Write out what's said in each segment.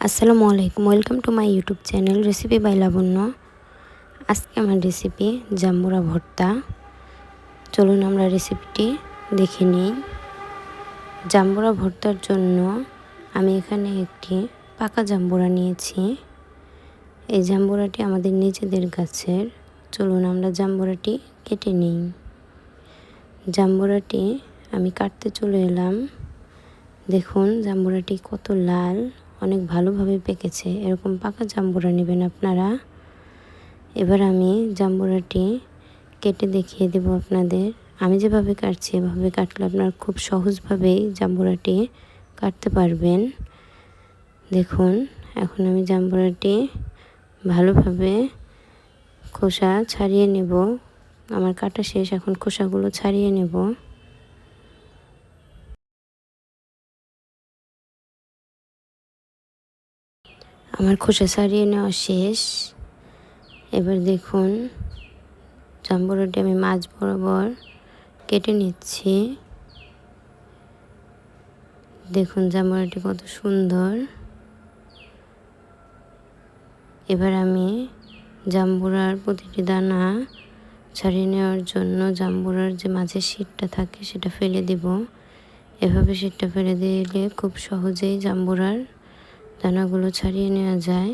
আসসালামু আলাইকুম welcome to my YouTube channel recipe by Labonno আজকে আমার রেসিপি জাম্বুরা ভর্তা। চলুন আমরা রেসিপিটি দেখে নিই। জাম্বুরা ভর্তার জন্য আমি এখানে একটি পাকা জাম্বুরা নিয়েছি। এই জাম্বুরাটি আমাদের নিজেদের গাছের। চলুন আমরা জাম্বুরাটি কেটে নিই। জাম্বুরাটি আমি কাটতে চলে এলাম। দেখুন জাম্বুরাটি কত লাল। অনেক ভালোভাবে পেকেছে। এরকম পাকা জাম্বুরা নেবেন আপনারা। এবার আমি জাম্বুরাটি কেটে দেখিয়ে দেব আপনাদের। আমি যেভাবে কাটছি, এভাবে কাটলে আপনারা খুব সহজভাবেই জাম্বুরাটি কাটতে পারবেন। দেখুন, এখন আমি জাম্বুরাটি ভালোভাবে খোসা ছাড়িয়ে নেব। আমার কাটা শেষ, এখন খোসাগুলো ছাড়িয়ে নেব। আমার খোসা ছাড়িয়ে নেওয়া শেষ। এবার দেখুন জাম্বুরাটি আমি মাছ বরাবর কেটে নিচ্ছি। দেখুন জাম্বুরাটি কত সুন্দর। এবার আমি জাম্বুরার প্রতিটি দানা ছাড়িয়ে নেওয়ার জন্য জাম্বুরার যে মাঝের শীতটা থাকে সেটা ফেলে দেব। এভাবে শীতটা ফেলে দিলে খুব সহজেই জাম্বুরার দানাগুলো ছাড়িয়ে নেওয়া যায়।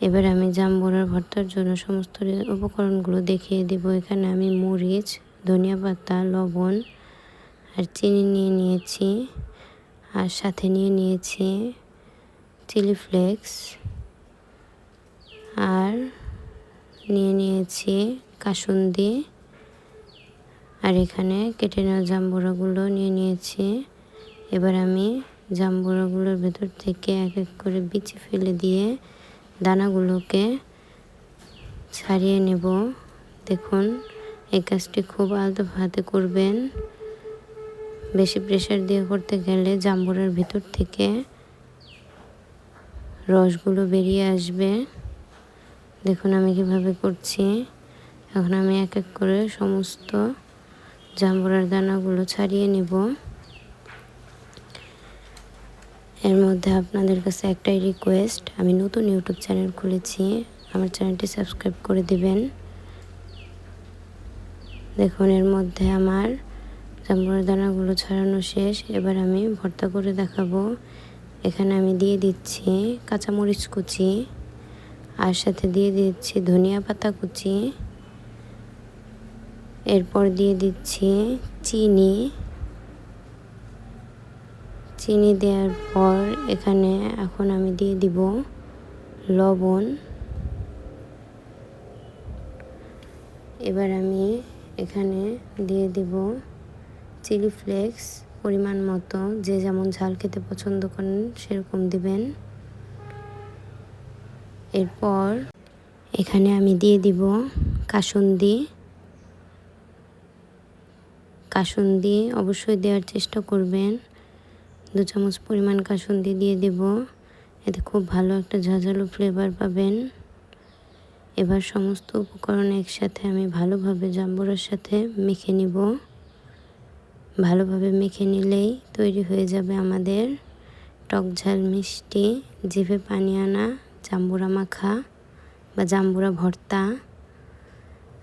এবার আমি জাম্বুরার ভর্তার জন্য সমস্ত উপকরণগুলো দেখিয়ে দেব। এখানে আমি মরিচ, ধনিয়া পাতা, লবণ আর চিনি নিয়ে নিয়েছি আর সাথে নিয়ে নিয়েছি চিলি ফ্লেক্স আর নিয়ে নিয়েছি কাসুন্দি আর এখানে কেটে নেওয়া জাম্বুরাগুলো নিয়ে নিয়েছি। এবার আমি জাম্বুরাগুলোর ভেতর থেকে এক এক করে বিচি ফেলে দিয়ে দানাগুলোকে ছাড়িয়ে নেব। দেখুন, এই কাজটি খুব আলতো হাতে করবেন। বেশি প্রেশার দিয়ে করতে গেলে জাম্বুরার ভিতর থেকে রসগুলো বেরিয়ে আসবে। দেখুন আমি কীভাবে করছি। এখন আমি এক এক করে সমস্ত জাম্বুরার দানাগুলো ছাড়িয়ে নেব। এর মধ্যে আপনাদের কাছে একটাই রিকোয়েস্ট আমি নতুন ইউটিউব চ্যানেল খুলেছি, আমার চ্যানেলটি সাবস্ক্রাইব করে দিবেন। দেখুন, এর মধ্যে আমার জাম্বুরের দানাগুলো ছড়ানো শেষ, এবার আমি ভর্তা করে দেখাবো। এখানে আমি দিয়ে দিচ্ছি কাঁচামরিচ কুচি, আর সাথে দিয়ে দিচ্ছি ধনিয়া পাতা কুচি, এরপর দিয়ে দিচ্ছি চিনি। চিনি দেওয়ার পর এখানে এখন আমি দিয়ে দিব লবণ। এবার আমি এখানে দিয়ে দিব চিলি ফ্লেক্স, পরিমাণ মতো। যে যেমন ঝাল খেতে পছন্দ করেন সেরকম দিবেন। এরপর এখানে আমি দিয়ে দিব কাসুন্দি। কাসুন্দি অবশ্যই দেওয়ার চেষ্টা করবেন। দু চামচ পরিমাণ কাসুন্দি দিয়ে দেব। এতে খুব ভালো একটা ঝাঁঝালো ফ্লেভার পাবেন। এবার সমস্ত উপকরণ একসাথে আমি ভালোভাবে জাম্বুরার সাথে মেখে নিব। ভালোভাবে মেখে নিলেই তৈরি হয়ে যাবে আমাদের টক ঝাল মিষ্টি, জিভে পানি আনা, জাম্বুরা মাখা বা জাম্বুরা ভর্তা।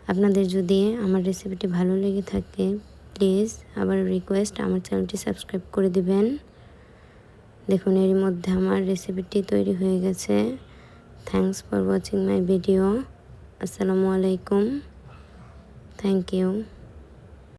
আপনাদের যদি আমার রেসিপিটি ভালো লেগে থাকে প্লিজ আবার রিকোয়েস্ট আমার চ্যানেলটি সাবস্ক্রাইব করে দিবেন। দেখুন, এর মধ্যে আমার রেসিপিটি তৈরি হয়ে গেছে। Thanks for watching my video আসসালামু আলাইকুম। Thank you